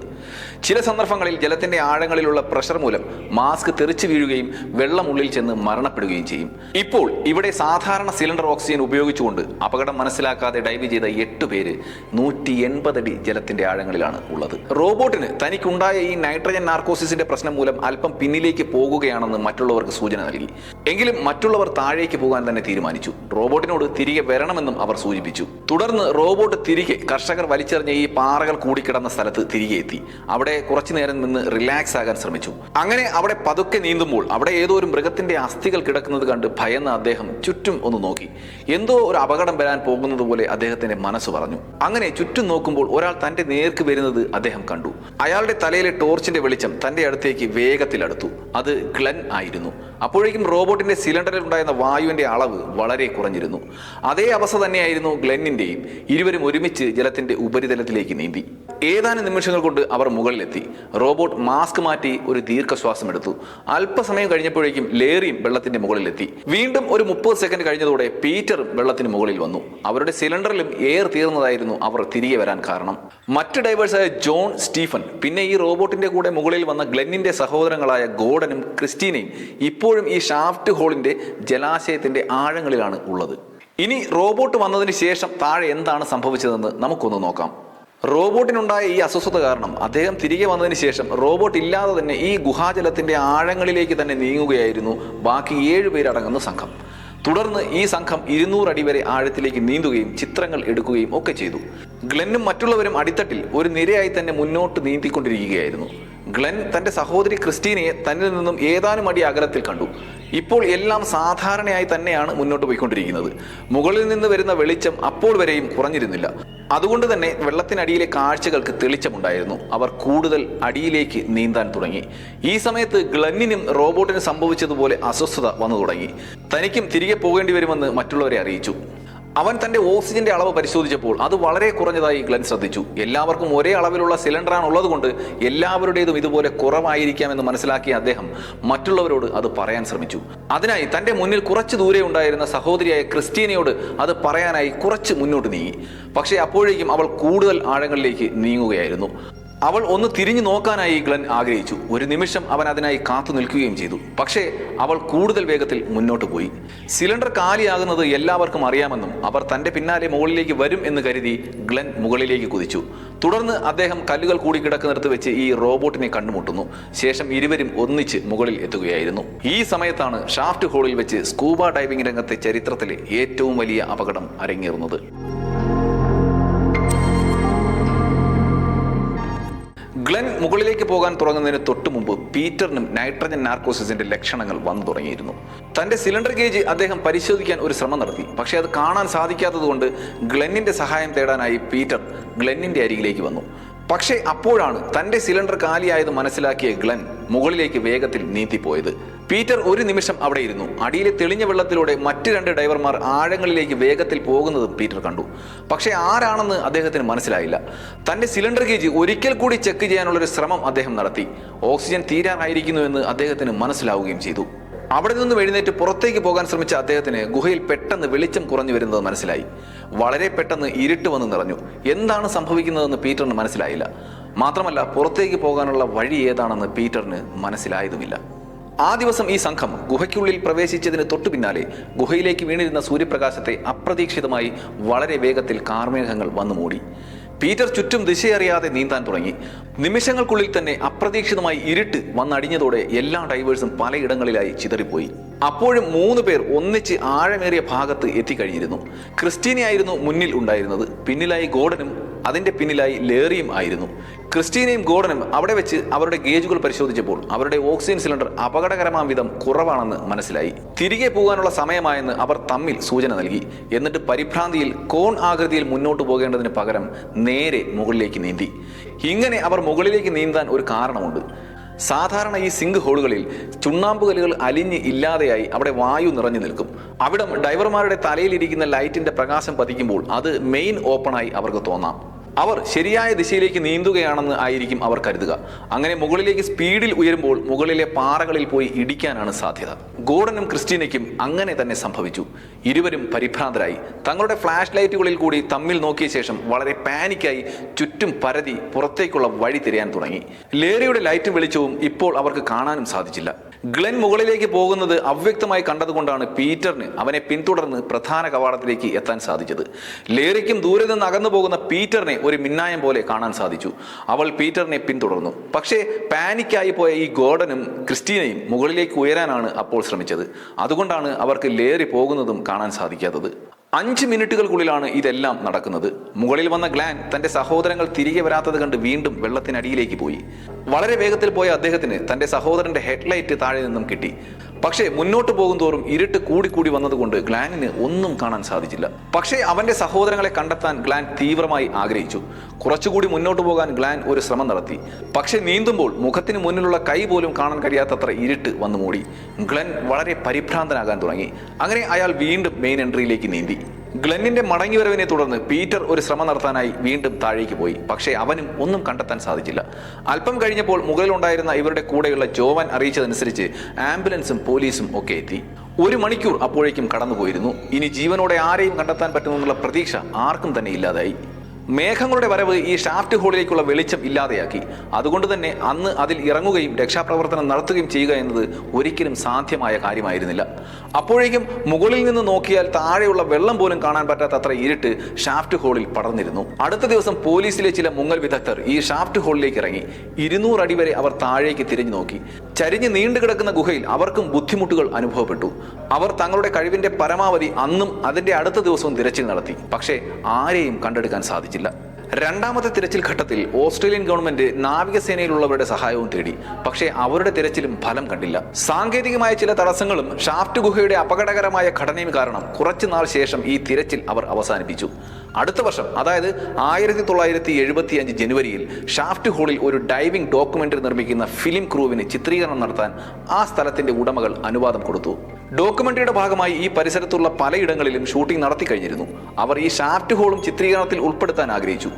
ചില സന്ദർഭങ്ങളിൽ ജലത്തിന്റെ ആഴങ്ങളിലുള്ള പ്രഷർ മൂലം മാസ്ക് തെറിച്ചു വീഴുകയും വെള്ളം ഉള്ളിൽ ചെന്ന് മരണപ്പെടുകയും ചെയ്യും. ഇപ്പോൾ ഇവിടെ സാധാരണ സിലിണ്ടർ ഓക്സിജൻ ഉപയോഗിച്ചുകൊണ്ട് അപകടം മനസ്സിലാക്കാതെ ഡൈവ് ചെയ്ത എട്ട് പേര് നൂറ്റി എൺപതടി ജലത്തിന്റെ ആഴങ്ങളിലാണ് ഉള്ളത്. റോബോട്ടിന് തനിക്കുണ്ടായ ഈ നൈട്രജൻ നാർക്കോസിസിന്റെ പ്രശ്നം മൂലം അല്പം പിന്നിലേക്ക് പോകുകയാണെന്ന് മറ്റുള്ളവർക്ക് സൂചന നൽകി. എങ്കിലും മറ്റുള്ളവർ താഴേക്ക് പോകാൻ തന്നെ തീരുമാനിച്ചു. റോബോട്ടിനോട് തിരികെ വരണമെന്നും അവർ സൂചിപ്പിച്ചു. തുടർന്ന് റോബോട്ട് തിരികെ കർഷകർ വലിച്ചെറിഞ്ഞ ഈ പാറകൾ കൂടിക്കിടന്ന സ്ഥലത്ത് തിരികെ എത്തി. അവിടെ കുറച്ചു നേരം നിന്ന് റിലാക്സ് ആകാൻ ശ്രമിച്ചു. അങ്ങനെ അവിടെ പതുക്കെ നീന്തുമ്പോൾ അവിടെ ഏതോ ഒരു മൃഗത്തിന്റെ അസ്ഥികൾ കിടക്കുന്നത് കണ്ട് ഭയന്ന് അദ്ദേഹം ചുറ്റും ഒന്ന് നോക്കി. എന്തോ ഒരു അപകടം വരാൻ പോകുന്നത് പോലെ അദ്ദേഹത്തിന്റെ മനസ്സ് പറഞ്ഞു. അങ്ങനെ ചുറ്റും നോക്കുമ്പോൾ ഒരാൾ തന്റെ നേർക്ക് വരുന്നത് അദ്ദേഹം കണ്ടു. അയാൾ അയാളുടെ തലയിലെ ടോർച്ചിന്റെ വെളിച്ചം തന്റെ അടുത്തേക്ക് വേഗത്തിൽ അടുത്തു അത് ഗ്ലൻ ആയിരുന്നു. അപ്പോഴേക്കും റോബോട്ടിന്റെ സിലിണ്ടറിൽ ഉണ്ടായിരുന്ന വായുവിന്റെ അളവ് വളരെ കുറഞ്ഞിരുന്നു. അതേ അവസ്ഥ തന്നെയായിരുന്നു ഗ്ലെന്നിന്റെയും. ഇരുവരും ഒരുമിച്ച് ജലത്തിന്റെ ഉപരിതലത്തിലേക്ക് നീന്തി. ഏതാനും നിമിഷങ്ങൾ കൊണ്ട് അവർ മുകളിലെത്തി. റോബോട്ട് മാസ്ക് മാറ്റി ഒരു ദീർഘശ്വാസം എടുത്തു. അല്പസമയം കഴിഞ്ഞപ്പോഴേക്കും ലേറിയും വെള്ളത്തിന്റെ മുകളിലെത്തി. വീണ്ടും ഒരു മുപ്പത് സെക്കൻഡ് കഴിഞ്ഞതോടെ പീറ്ററും വെള്ളത്തിന് മുകളിൽ വന്നു. അവരുടെ സിലിണ്ടറിലും എയർ തീർന്നതായിരുന്നു അവർ തിരികെ വരാൻ കാരണം. മറ്റ് ഡൈവേഴ്സായ ജോൺ സ്റ്റീഫൻ പിന്നെ ഈ റോബോട്ടിന്റെ കൂടെ മുകളിൽ വന്ന ഗ്ലെന്നിന്റെ സഹോദരങ്ങളായ ഗോഡനും ക്രിസ്റ്റീനയും ഇപ്പോഴും ഈ ഷാഫ്റ്റ് ഹോളിന്റെ ജലാശയത്തിന്റെ ആഴങ്ങളിലാണ് ഉള്ളത്. ഇനി റോബോട്ട് വന്നതിന് ശേഷം താഴെ എന്താണ് സംഭവിച്ചതെന്ന് നമുക്കൊന്ന് നോക്കാം. റോബോട്ടിനുണ്ടായ ഈ അസ്വസ്ഥത കാരണം അദ്ദേഹം തിരികെ വന്നതിന് ശേഷം റോബോട്ട് ഇല്ലാതെ തന്നെ ഈ ഗുഹാജലത്തിന്റെ ആഴങ്ങളിലേക്ക് തന്നെ നീങ്ങുകയായിരുന്നു ബാക്കി ഏഴുപേരടങ്ങുന്ന സംഘം. തുടർന്ന് ഈ സംഘം ഇരുന്നൂറ് അടി വരെ ആഴത്തിലേക്ക് നീന്തുകയും ചിത്രങ്ങൾ എടുക്കുകയും ഒക്കെ ചെയ്തു. ഗ്ലെന്നും മറ്റുള്ളവരും അടിത്തട്ടിൽ ഒരു നിരയായി തന്നെ മുന്നോട്ട് നീന്തിക്കൊണ്ടിരിക്കുകയായിരുന്നു. ഗ്ലെൻ തന്റെ സഹോദരി ക്രിസ്റ്റീനയെ തന്നിൽ നിന്നും ഏതാനും അടി അകലത്തിൽ കണ്ടു. ഇപ്പോൾ എല്ലാം സാധാരണയായി തന്നെയാണ് മുന്നോട്ട് പോയിക്കൊണ്ടിരിക്കുന്നത്. മുകളിൽ നിന്ന് വരുന്ന വെളിച്ചം അപ്പോൾ വരെയും കുറഞ്ഞിരുന്നില്ല. അതുകൊണ്ട് തന്നെ വെള്ളത്തിനടിയിലെ കാഴ്ചകൾക്ക് തെളിച്ചമുണ്ടായിരുന്നു. അവർ കൂടുതൽ അടിയിലേക്ക് നീന്താൻ തുടങ്ങി. ഈ സമയത്ത് ഗ്ലന്നിനും റോബോട്ടിനും സംഭവിച്ചതുപോലെ അസ്വസ്ഥത വന്നു തുടങ്ങി. തനിക്കും തിരികെ പോകേണ്ടി വരുമെന്ന് മറ്റുള്ളവരെ അറിയിച്ചു. അവൻ തന്റെ ഓക്സിജന്റെ അളവ് പരിശോധിച്ചപ്പോൾ അത് വളരെ കുറഞ്ഞതായി ഗ്ലൻ ശ്രദ്ധിച്ചു. എല്ലാവർക്കും ഒരേ അളവിലുള്ള സിലിണ്ടറാണ് ഉള്ളതുകൊണ്ട് എല്ലാവരുടേതും ഇതുപോലെ കുറവായിരിക്കാമെന്ന് മനസ്സിലാക്കിയ അദ്ദേഹം മറ്റുള്ളവരോട് അത് പറയാൻ ശ്രമിച്ചു. അതിനായി തന്റെ മുന്നിൽ കുറച്ച് ദൂരെ ഉണ്ടായിരുന്ന സഹോദരിയായ ക്രിസ്റ്റീനയോട് അത് പറയാനായി കുറച്ച് മുന്നോട്ട് നീങ്ങി. പക്ഷേ അപ്പോഴേക്കും അവൾ കൂടുതൽ ആഴങ്ങളിലേക്ക് നീങ്ങുകയായിരുന്നു. അവൾ ഒന്ന് തിരിഞ്ഞു നോക്കാനായി ഗ്ലൻ ആഗ്രഹിച്ചു. ഒരു നിമിഷം അവൻ അതിനായി കാത്തു നിൽക്കുകയും ചെയ്തു. പക്ഷേ അവൾ കൂടുതൽ വേഗത്തിൽ മുന്നോട്ട് പോയി. സിലിണ്ടർ കാലിയാകുന്നത് എല്ലാവർക്കും അറിയാമെന്നും അവർ തന്റെ പിന്നാലെ മുകളിലേക്ക് വരും എന്ന് കരുതി ഗ്ലൻ മുകളിലേക്ക് കുതിച്ചു. തുടർന്ന് അദ്ദേഹം കല്ലുകൾ കൂടി കിടക്കുന്നിടത്ത് വെച്ച് ഈ റോബോട്ടിനെ കണ്ടുമുട്ടുന്നു. ശേഷം ഇരുവരും ഒന്നിച്ച് മുകളിൽ എത്തുകയായിരുന്നു. ഈ സമയത്താണ് ഷാഫ്റ്റ് ഹോളിൽ വെച്ച് സ്കൂബ ഡൈവിംഗ് രംഗത്തെ ചരിത്രത്തിലെ ഏറ്റവും വലിയ അപകടം അരങ്ങേറുന്നത്. ഗ്ലെൻ മുകളിലേക്ക് പോകാൻ തുടങ്ങുന്നതിന് തൊട്ടു മുമ്പ് പീറ്ററിനും നൈട്രജൻ നാർക്കോസിസിന്റെ ലക്ഷണങ്ങൾ വന്നു തുടങ്ങിയിരുന്നു. തന്റെ സിലിണ്ടർ ഗേജ് അദ്ദേഹം പരിശോധിക്കാൻ ഒരു ശ്രമം നടത്തി. പക്ഷേ അത് കാണാൻ സാധിക്കാത്തതുകൊണ്ട് ഗ്ലെന്നിന്റെ സഹായം തേടാനായി പീറ്റർ ഗ്ലെന്നിന്റെ അരികിലേക്ക് വന്നു. പക്ഷേ അപ്പോഴാണ് തന്റെ സിലിണ്ടർ കാലിയായത് മനസ്സിലാക്കിയ ഗ്ലൻ മുകളിലേക്ക് വേഗത്തിൽ നീന്തിപ്പോയത്. പീറ്റർ ഒരു നിമിഷം അവിടെ ഇരുന്നു. അടിയിലെ തെളിഞ്ഞ വെള്ളത്തിലൂടെ മറ്റ് രണ്ട് ഡൈവർമാർ ആഴങ്ങളിലേക്ക് വേഗത്തിൽ പോകുന്നത് പീറ്റർ കണ്ടു. പക്ഷേ ആരാണെന്ന് അദ്ദേഹത്തിന് മനസ്സിലായില്ല. തന്റെ സിലിണ്ടർ ഗേജ് ഒരിക്കൽ കൂടി ചെക്ക് ചെയ്യാനുള്ള ഒരു ശ്രമം അദ്ദേഹം നടത്തി. ഓക്സിജൻ തീരാറായിരിക്കുന്നുവെന്ന് അദ്ദേഹത്തിന് മനസ്സിലാവുകയും ചെയ്തു. അവിടെ നിന്നും എഴുന്നേറ്റ് പുറത്തേക്ക് പോകാൻ ശ്രമിച്ച അദ്ദേഹത്തിന് ഗുഹയിൽ പെട്ടെന്ന് വെളിച്ചം കുറഞ്ഞു വരുന്നത് മനസ്സിലായി. വളരെ പെട്ടെന്ന് ഇരുട്ട് വന്ന് നിറഞ്ഞു. എന്താണ് സംഭവിക്കുന്നതെന്ന് പീറ്ററിന് മനസ്സിലായില്ല. മാത്രമല്ല പുറത്തേക്ക് പോകാനുള്ള വഴി ഏതാണെന്ന് പീറ്ററിന് മനസ്സിലായതുമില്ല. ആ ദിവസം ഈ സംഘം ഗുഹയ്ക്കുള്ളിൽ പ്രവേശിച്ചതിന് തൊട്ടു പിന്നാലെ ഗുഹയിലേക്ക് വീണിരുന്ന സൂര്യപ്രകാശത്തെ അപ്രതീക്ഷിതമായി വളരെ വേഗത്തിൽ കാർമേഘങ്ങൾ വന്നു മൂടി പീറ്റർ ചുറ്റും ദിശയറിയാതെ നീന്താൻ തുടങ്ങി. നിമിഷങ്ങൾക്കുള്ളിൽ തന്നെ അപ്രതീക്ഷിതമായി ഇരുട്ട് വന്നടിഞ്ഞതോടെ എല്ലാ ഡൈവേഴ്സും പലയിടങ്ങളിലായി ചിതറിപ്പോയി. അപ്പോഴും മൂന്ന് പേർ ഒന്നിച്ച് ആഴമേറിയ ഭാഗത്ത് എത്തിക്കഴിഞ്ഞിരുന്നു. ക്രിസ്റ്റീനയായിരുന്നു മുന്നിൽ ഉണ്ടായിരുന്നത്. പിന്നിലായി ഗോഡനും അതിന്റെ പിന്നിലായി ലേറിയും ആയിരുന്നു. ക്രിസ്റ്റീനയും ഗോർഡനും അവിടെ വെച്ച് അവരുടെ ഗേജുകൾ പരിശോധിച്ചപ്പോൾ അവരുടെ ഓക്സിജൻ സിലിണ്ടർ അപകടകരമാം വിധം കുറവാണെന്ന് മനസ്സിലായി. തിരികെ പോകാനുള്ള സമയമായെന്ന് അവർ തമ്മിൽ സൂചന നൽകി. എന്നിട്ട് പരിഭ്രാന്തിയിൽ കോൺ ആകൃതിയിൽ മുന്നോട്ട് പോകേണ്ടതിന് പകരം നേരെ മുകളിലേക്ക് നീന്തി. ഇങ്ങനെ അവർ മുകളിലേക്ക് നീന്താൻ ഒരു കാരണമുണ്ട്. സാധാരണ ഈ സിങ്ക് ഹോളുകളിൽ ചുണ്ണാമ്പുകല്ലുകൾ അലിഞ്ഞ് ഇല്ലാതെയായി അവിടെ വായു നിറഞ്ഞു നിൽക്കും. അവിടം ഡൈവർമാരുടെ തലയിലിരിക്കുന്ന ലൈറ്റിന്റെ പ്രകാശം പതിക്കുമ്പോൾ അത് മെയിൻ ഓപ്പണായി അവർക്ക് തോന്നാം. അവർ ശരിയായ ദിശയിലേക്ക് നീന്തുകയാണെന്ന് ആയിരിക്കും അവർ കരുതുക. അങ്ങനെ മുകളിലേക്ക് സ്പീഡിൽ ഉയരുമ്പോൾ മുകളിലെ പാറകളിൽ പോയി ഇടിക്കാനാണ് സാധ്യത. ഗോർഡനും ക്രിസ്റ്റീനയ്ക്കും അങ്ങനെ തന്നെ സംഭവിച്ചു. ഇരുവരും പരിഭ്രാന്തരായി. തങ്ങളുടെ ഫ്ലാഷ് ലൈറ്റുകളിൽ കൂടി തമ്മിൽ നോക്കിയ ശേഷം വളരെ പാനിക്കായി ചുറ്റും പരതി പുറത്തേക്കുള്ള വഴി തിരയാൻ തുടങ്ങി. ലേറിയുടെ ലൈറ്റും വെളിച്ചവും ഇപ്പോൾ അവർക്ക് കാണാനും സാധിച്ചില്ല. ഗ്ലെൻ മുകളിലേക്ക് പോകുന്നത് അവ്യക്തമായി കണ്ടതുകൊണ്ടാണ് പീറ്ററിന് അവനെ പിന്തുടർന്ന് പ്രധാന കവാടത്തിലേക്ക് എത്താൻ സാധിച്ചത്. ലേറിക്കും ദൂരെ നിന്ന് അകന്നു പോകുന്ന പീറ്ററിനെ ഒരു മിന്നായം പോലെ കാണാൻ സാധിച്ചു. അവൾ പീറ്ററിനെ പിന്തുടർന്നു. പക്ഷേ പാനിക്കായി പോയ ഈ ഗോർഡനും ക്രിസ്റ്റീനയും മുകളിലേക്ക് ഉയരാനാണ് അപ്പോൾ ശ്രമിച്ചത്. അതുകൊണ്ടാണ് അവർക്ക് ലേറി പോകുന്നതും കാണാൻ സാധിക്കാത്തത്. അഞ്ച് മിനിറ്റുകൾക്കുള്ളിലാണ് ഇതെല്ലാം നടക്കുന്നത്. മുകളിൽ വന്ന ഗ്ലാൻ തന്റെ സഹോദരങ്ങൾ തിരികെ വരാത്തത് കണ്ട് വീണ്ടും വെള്ളത്തിനടിയിലേക്ക് പോയി. വളരെ വേഗത്തിൽ പോയ അദ്ദേഹത്തിന് തന്റെ സഹോദരന്റെ ഹെഡ്ലൈറ്റ് താഴെ നിന്നും കിട്ടി. പക്ഷേ മുന്നോട്ട് പോകും തോറും ഇരുട്ട് കൂടി കൂടി വന്നതുകൊണ്ട് ഗ്ലാനിന് ഒന്നും കാണാൻ സാധിച്ചില്ല. പക്ഷേ അവന്റെ സഹോദരങ്ങളെ കണ്ടെത്താൻ ഗ്ലാൻ തീവ്രമായി ആഗ്രഹിച്ചു. കുറച്ചുകൂടി മുന്നോട്ട് പോകാൻ ഗ്ലാൻ ഒരു ശ്രമം നടത്തി. പക്ഷേ നീന്തുമ്പോൾ മുഖത്തിന് മുന്നിലുള്ള കൈ പോലും കാണാൻ കഴിയാത്തത്ര ഇരുട്ട് വന്നു മൂടി ഗ്ലൻ വളരെ പരിഭ്രാന്തനാകാൻ തുടങ്ങി. അങ്ങനെ അയാൾ വീണ്ടും മെയിൻ എൻട്രിയിലേക്ക് നീന്തി. ഗ്ലെന്നിന്റെ മടങ്ങിവരവിനെ തുടർന്ന് പീറ്റർ ഒരു ശ്രമം നടത്താനായി വീണ്ടും താഴേക്ക് പോയി. പക്ഷേ അവനും ഒന്നും കണ്ടെത്താൻ സാധിച്ചില്ല. അല്പം കഴിഞ്ഞപ്പോൾ മുകളിലുണ്ടായിരുന്ന ഇവരുടെ കൂടെയുള്ള ജോവൻ അറിയിച്ചതനുസരിച്ച് ആംബുലൻസും പോലീസും ഒക്കെ എത്തി. ഒരു മണിക്കൂർ അപ്പോഴേക്കും കടന്നുപോയിരുന്നു. ഇനി ജീവനോടെ ആരെയും കണ്ടെത്താൻ പറ്റുമെന്നുള്ള പ്രതീക്ഷ ആർക്കും തന്നെ ഇല്ലാതായി. മേഘങ്ങളുടെ വരവ് ഈ ഷാഫ്റ്റ് ഹോളിലേക്കുള്ള വെളിച്ചം ഇല്ലാതെയാക്കി. അതുകൊണ്ട് തന്നെ അന്ന് അതിൽ ഇറങ്ങുകയും രക്ഷാപ്രവർത്തനം നടത്തുകയും ചെയ്യുക എന്നത് ഒരിക്കലും സാധ്യമായ കാര്യമായിരുന്നില്ല. അപ്പോഴേക്കും മുകളിൽ നിന്ന് നോക്കിയാൽ താഴെയുള്ള വെള്ളം പോലും കാണാൻ പറ്റാത്തത്ര ഇരുട്ട് ഷാഫ്റ്റ് ഹോളിൽ പടർന്നിരുന്നു. അടുത്ത ദിവസം പോലീസിലെ ചില മുങ്ങൽ വിദഗ്ധർ ഈ ഷാഫ്റ്റ് ഹോളിലേക്ക് ഇറങ്ങി. ഇരുന്നൂറ് അടി വരെ അവർ താഴേക്ക് തിരിഞ്ഞു നോക്കി. ചരിഞ്ഞ് നീണ്ടു കിടക്കുന്ന ഗുഹയിൽ അവർക്കും ബുദ്ധിമുട്ടുകൾ അനുഭവപ്പെട്ടു. അവർ തങ്ങളുടെ കഴിവിന്റെ പരമാവധി അന്നും അതിന്റെ അടുത്ത ദിവസവും തിരച്ചിൽ നടത്തി. പക്ഷേ ആരെയും കണ്ടെടുക്കാൻ സാധിച്ചില്ല. രണ്ടാമത്തെ തിരച്ചിൽ ഘട്ടത്തിൽ ഓസ്ട്രേലിയൻ ഗവൺമെന്റ് നാവികസേനയിലുള്ളവരുടെ സഹായവും തേടി. പക്ഷേ അവരുടെ തിരച്ചിലും ഫലം കണ്ടില്ല. സാങ്കേതികമായ ചില തടസ്സങ്ങളും ഷാഫ്റ്റ് ഗുഹയുടെ അപകടകരമായ ഘടനയും കാരണം കുറച്ചുനാൾ ശേഷം ഈ തിരച്ചിൽ അവർ അവസാനിപ്പിച്ചു. അടുത്ത വർഷം അതായത് ആയിരത്തി തൊള്ളായിരത്തി എഴുപത്തി അഞ്ച് ജനുവരിയിൽ ഷാഫ്റ്റ് ഹോളിൽ ഒരു ഡൈവിംഗ് ഡോക്യുമെന്ററി നിർമ്മിക്കുന്ന ഫിലിം ക്രൂവിന് ചിത്രീകരണം നടത്താൻ ആ സ്ഥലത്തിന്റെ ഉടമകൾ അനുവാദം കൊടുത്തു. ഡോക്യുമെന്ററിയുടെ ഭാഗമായി ഈ പരിസരത്തുള്ള പലയിടങ്ങളിലും ഷൂട്ടിംഗ് നടത്തി കഴിഞ്ഞിരുന്നു അവർ ഈ ഷാഫ്റ്റ് ഹോളും ചിത്രീകരണത്തിൽ ഉൾപ്പെടുത്താൻ ആഗ്രഹിച്ചു.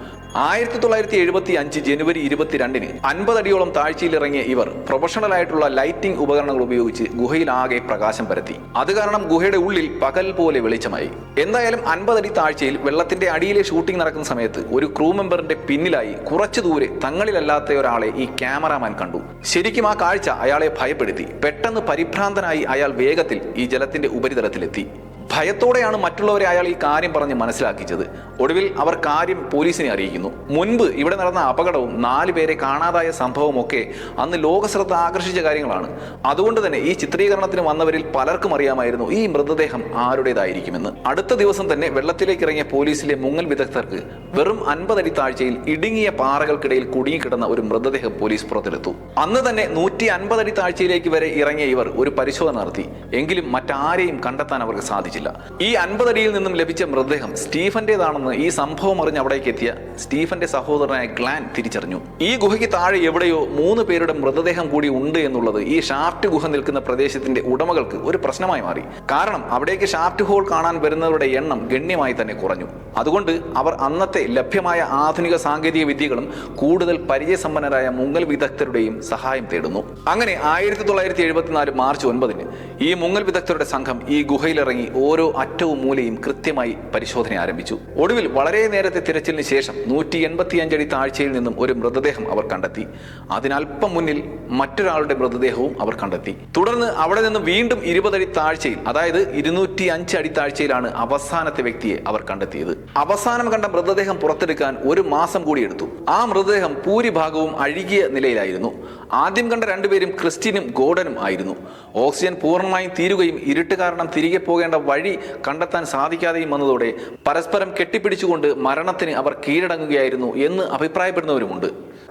ആയിരത്തി തൊള്ളായിരത്തി എഴുപത്തി അഞ്ച് ജനുവരി ഇരുപത്തിരണ്ടിന് അൻപതടിയോളം താഴ്ചയിലിറങ്ങിയ ഇവർ പ്രൊഫഷണൽ ആയിട്ടുള്ള ലൈറ്റിംഗ് ഉപകരണങ്ങൾ ഉപയോഗിച്ച് ഗുഹയിലാകെ പ്രകാശം പരത്തി. അത് കാരണം ഗുഹയുടെ ഉള്ളിൽ പകൽ പോലെ വെളിച്ചമായി. എന്തായാലും അൻപതടി താഴ്ചയിൽ വെള്ളത്തിന്റെ അടിയിലെ ഷൂട്ടിംഗ് നടക്കുന്ന സമയത്ത് ഒരു ക്രൂ മെമ്പറിന്റെ പിന്നിലായി കുറച്ചു ദൂരെ തങ്ങളിലല്ലാത്ത ഒരാളെ ഈ ക്യാമറാമാൻ കണ്ടു. ശരിക്കും ആ കാഴ്ച അയാളെ ഭയപ്പെടുത്തി. പെട്ടെന്ന് പരിഭ്രാന്തനായി അയാൾ വേഗത്തിൽ ഈ ജലത്തിന്റെ ഉപരിതലത്തിലെത്തി. ഭയത്തോടെയാണ് മറ്റുള്ളവരെ അയാൾ ഈ കാര്യം പറഞ്ഞ് മനസ്സിലാക്കിച്ചത്. ഒടുവിൽ അവർ കാര്യം പോലീസിനെ അറിയിക്കുന്നു. മുൻപ് ഇവിടെ നടന്ന അപകടവും നാല് പേരെ കാണാതായ സംഭവവും ഒക്കെ അന്ന് ലോകശ്രദ്ധ ആകർഷിച്ച കാര്യങ്ങളാണ്. അതുകൊണ്ട് തന്നെ ഈ ചിത്രീകരണത്തിന് വന്നവരിൽ പലർക്കും അറിയാമായിരുന്നു ഈ മൃതദേഹം ആരുടേതായിരിക്കുമെന്ന്. അടുത്ത ദിവസം തന്നെ വെള്ളത്തിലേക്ക് ഇറങ്ങിയ പോലീസിലെ മുങ്ങൽ വിദഗ്ധർക്ക് വെറും അൻപതടി താഴ്ചയിൽ ഇടുങ്ങിയ പാറകൾക്കിടയിൽ കുടുങ്ങിക്കിടന്ന ഒരു മൃതദേഹം പോലീസ് പുറത്തെടുത്തു. അന്ന് തന്നെ നൂറ്റി അൻപതടി താഴ്ചയിലേക്ക് വരെ ഇറങ്ങിയ ഇവർ ഒരു പരിശോധന നടത്തി. എങ്കിലും മറ്റാരെയും കണ്ടെത്താൻ അവർക്ക് സാധിച്ചില്ല ഈ അൻപതടിയിൽ നിന്നും ലഭിച്ച മൃതദേഹം സ്റ്റീഫന്റേതാണെന്ന് ഈ സംഭവം അറിഞ്ഞ് അവിടേക്ക് എത്തിയ സ്റ്റീഫന്റെ സഹോദരനായ ഗ്ലാൻ തിരിച്ചറിഞ്ഞു. ഈ ഗുഹയ്ക്ക് താഴെ എവിടെയോ മൂന്ന് പേരുടെ മൃതദേഹം കൂടി ഉണ്ട് എന്നുള്ളത് ഈ ഷാഫ്റ്റ് ഗുഹ നിൽക്കുന്ന പ്രദേശത്തിന്റെ ഉടമകൾക്ക് ഒരു പ്രശ്നമായി മാറി. കാരണം അവിടേക്ക് ഷാഫ്റ്റ് ഹോൾ കാണാൻ വരുന്നവരുടെ എണ്ണം ഗണ്യമായി തന്നെ കുറഞ്ഞു. അതുകൊണ്ട് അവർ അന്നത്തെ ലഭ്യമായ ആധുനിക സാങ്കേതിക വിദ്യകളും കൂടുതൽ പരിചയസമ്പന്നരായ മുങ്ങൽ വിദഗ്ധരുടെയും സഹായം തേടുന്നു. അങ്ങനെ ആയിരത്തി തൊള്ളായിരത്തി എഴുപത്തിനാല് മാർച്ച് ഒൻപതിന് ഈ മുങ്ങൽ വിദഗ്ധരുടെ സംഘം ഈ ഗുഹയിലിറങ്ങി ഓരോ അറ്റവും മൂലയും കൃത്യമായി പരിശോധന ആരംഭിച്ചു. ഒടുവിൽ വളരെ നേരത്തെ തിരച്ചിലിന് ശേഷം നൂറ്റി എൺപത്തി അഞ്ചടി താഴ്ചയിൽ നിന്നും ഒരു മൃതദേഹം അവർ കണ്ടെത്തി. അതിനല്പം മുന്നിൽ മറ്റൊരാളുടെ മൃതദേഹവും അവർ കണ്ടെത്തി. തുടർന്ന് അവിടെ നിന്നും വീണ്ടും ഇരുപതടി താഴ്ചയിൽ അതായത് ഇരുന്നൂറ്റി അഞ്ച് അടി താഴ്ചയിലാണ് അവസാനത്തെ വ്യക്തിയെ അവർ കണ്ടെത്തിയത്. അവസാനം കണ്ട മൃതദേഹം പുറത്തെടുക്കാൻ ഒരു മാസം കൂടി എടുത്തു. ആ മൃതദേഹം ഭൂരിഭാഗവും അഴുകിയ നിലയിലായിരുന്നു. ആദ്യം കണ്ട രണ്ടുപേരും ക്രിസ്റ്റിനും ഗോഡനും ആയിരുന്നു. ഓക്സിജൻ പൂർണമായും തീരുകയും ഇരുട്ട് കാരണം തിരികെ പോകേണ്ട വഴി കണ്ടെത്താൻ സാധിക്കാതെയും വന്നതോടെ പരസ്പരം കെട്ടിപ്പിടിച്ചുകൊണ്ട് മരണത്തിന് അവർ കീഴടങ്ങുകയായിരുന്നു എന്ന് അഭിപ്രായപ്പെടുന്നവരുമുണ്ട്.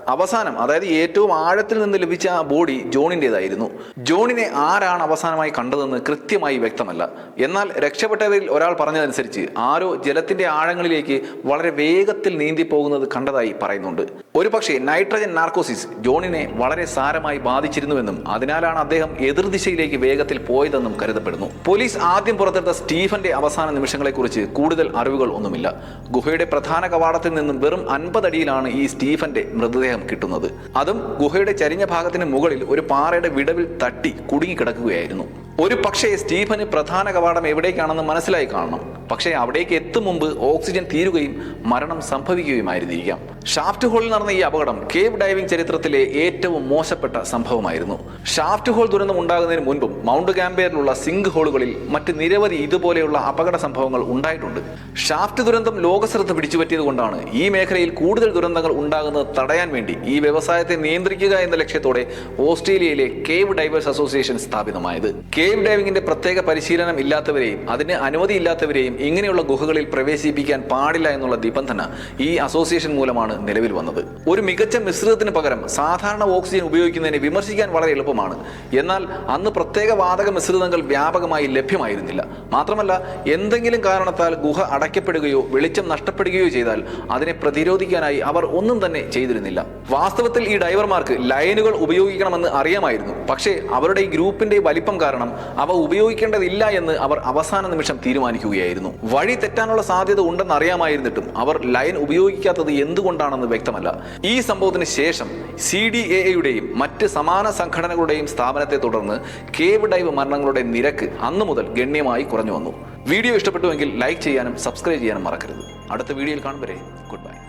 അവസാനം അതായത് ഏറ്റവും ആഴത്തിൽ നിന്ന് ലഭിച്ച ആ ബോഡി ജോണിന്റെതായിരുന്നു ജോണിനെ ആരാണ് അവസാനമായി കണ്ടതെന്ന് കൃത്യമായി വ്യക്തമല്ല. എന്നാൽ രക്ഷപ്പെട്ടവരിൽ ഒരാൾ പറഞ്ഞതനുസരിച്ച് ആരോ ജലത്തിന്റെ ആഴങ്ങളിലേക്ക് വളരെ വേഗത്തിൽ നീന്തി പോകുന്നത് കണ്ടതായി പറയുന്നുണ്ട്. ഒരു പക്ഷേ നൈട്രജൻ നാർക്കോസിസ് ജോണിനെ വളരെ സാരമായി ബാധിച്ചിരുന്നുവെന്നും അതിനാലാണ് അദ്ദേഹം എതിർദിശയിലേക്ക് വേഗത്തിൽ പോയതെന്നും കരുതപ്പെടുന്നു. പോലീസ് ആദ്യം പുറത്തെടുത്ത സ്റ്റീഫന്റെ അവസാന നിമിഷങ്ങളെക്കുറിച്ച് കൂടുതൽ അറിവുകൾ ഒന്നുമില്ല. ഗുഹയുടെ പ്രധാന കവാടത്തിൽ നിന്നും വെറും അൻപതടിയിലാണ് ഈ സ്റ്റീഫന്റെ മൃതദേഹം. കിട്ടുന്നത്. അതും ഗുഹയുടെ ചരിഞ്ഞ ഭാഗത്തിന് മുകളിൽ ഒരു പാറയുടെ വിടവിൽ തട്ടി കുടുങ്ങിക്കിടക്കുകയായിരുന്നു. ഒരു പക്ഷേ സ്റ്റീഫന് പ്രധാന കവാടം എവിടേക്കാണെന്ന് മനസ്സിലായി കാണണം. പക്ഷേ അവിടേക്ക് എത്തും മുമ്പ് ഓക്സിജൻ തീരുകയും മരണം സംഭവിക്കുകയുമായിരുന്നിരിക്കാം. ഷാഫ്റ്റ് ഹോളിൽ നടന്ന ഈ അപകടം കേവ് ഡൈവിംഗ് ചരിത്രത്തിലെ ഏറ്റവും മോശപ്പെട്ട സംഭവമായിരുന്നു. ഷാഫ്റ്റ് ഹോൾ ദുരന്തം ഉണ്ടാകുന്നതിന് മുൻപും മൗണ്ട് ഗാംബിയറിലുള്ള സിങ്ക് ഹോളുകളിൽ മറ്റ് നിരവധി ഇതുപോലെയുള്ള അപകട സംഭവങ്ങൾ ഉണ്ടായിട്ടുണ്ട്. ഷാഫ്റ്റ് ദുരന്തം ലോകശ്രദ്ധ പിടിച്ചുപറ്റിയത് കൊണ്ടാണ് ഈ മേഖലയിൽ കൂടുതൽ ദുരന്തങ്ങൾ ഉണ്ടാകുന്നത് തടയാൻ വേണ്ടി ഈ വ്യവസായത്തെ നിയന്ത്രിക്കുക എന്ന ലക്ഷ്യത്തോടെ ഓസ്ട്രേലിയയിലെ കേവ് ഡൈവേഴ്സ് അസോസിയേഷൻ സ്ഥാപിതമായത്. കേവ് ഡൈവിംഗിന്റെ പ്രത്യേക പരിശീലനം ഇല്ലാത്തവരെയും അതിന് അനുമതി അനുമതിയില്ലാത്തവരെയും ഇങ്ങനെയുള്ള ഗുഹകളിൽ പ്രവേശിപ്പിക്കാൻ പാടില്ല എന്നുള്ള നിബന്ധന ഈ അസോസിയേഷൻ മൂലമാണ് നിലവിൽ വന്നത്. ഒരു മികച്ച മിശ്രിതത്തിന് പകരം സാധാരണ ഓക്സിജൻ ഉപയോഗിക്കുന്നതിനെ വിമർശിക്കാൻ വളരെ എളുപ്പമാണ്. എന്നാൽ അന്ന് പ്രത്യേക വാതക മിശ്രിതങ്ങൾ വ്യാപകമായി ലഭ്യമായിരുന്നില്ല. മാത്രമല്ല എന്തെങ്കിലും കാരണത്താൽ ഗുഹ അടയ്ക്കപ്പെടുകയോ വെളിച്ചം നഷ്ടപ്പെടുകയോ ചെയ്താൽ അതിനെ പ്രതിരോധിക്കാനായി അവർ ഒന്നും തന്നെ ചെയ്തിരുന്നില്ല. വാസ്തവത്തിൽ ഈ ഡൈവർമാർക്ക് ലൈനുകൾ ഉപയോഗിക്കണമെന്ന് അറിയാമായിരുന്നു. പക്ഷേ അവരുടെ ഈ ഗ്രൂപ്പിന്റെ വലിപ്പം കാരണം അവ ഉപയോഗിക്കേണ്ടതില്ല എന്ന് അവർ അവസാന നിമിഷം തീരുമാനിക്കുകയായിരുന്നു. വഴി തെറ്റാനുള്ള സാധ്യത ഉണ്ടെന്ന് അറിയാമായിരുന്നിട്ടും അവർ ലൈൻ ഉപയോഗിക്കാത്തത് എന്തുകൊണ്ടാണെന്ന് വ്യക്തമല്ല. ഈ സംഭവത്തിന് ശേഷം സി ഡി എ എയുടെയും മറ്റ് സമാന സംഘടനകളുടെയും സ്ഥാപനത്തെ തുടർന്ന് കേവ് ഡൈവ് മരണങ്ങളുടെ നിരക്ക് അന്നു മുതൽ ഗണ്യമായി കുറഞ്ഞു വന്നു. വീഡിയോ ഇഷ്ടപ്പെട്ടുവെങ്കിൽ ലൈക്ക് ചെയ്യാനും സബ്സ്ക്രൈബ് ചെയ്യാനും മറക്കരുത്. അടുത്ത വീഡിയോയിൽ കാണും വരെ. Good bye.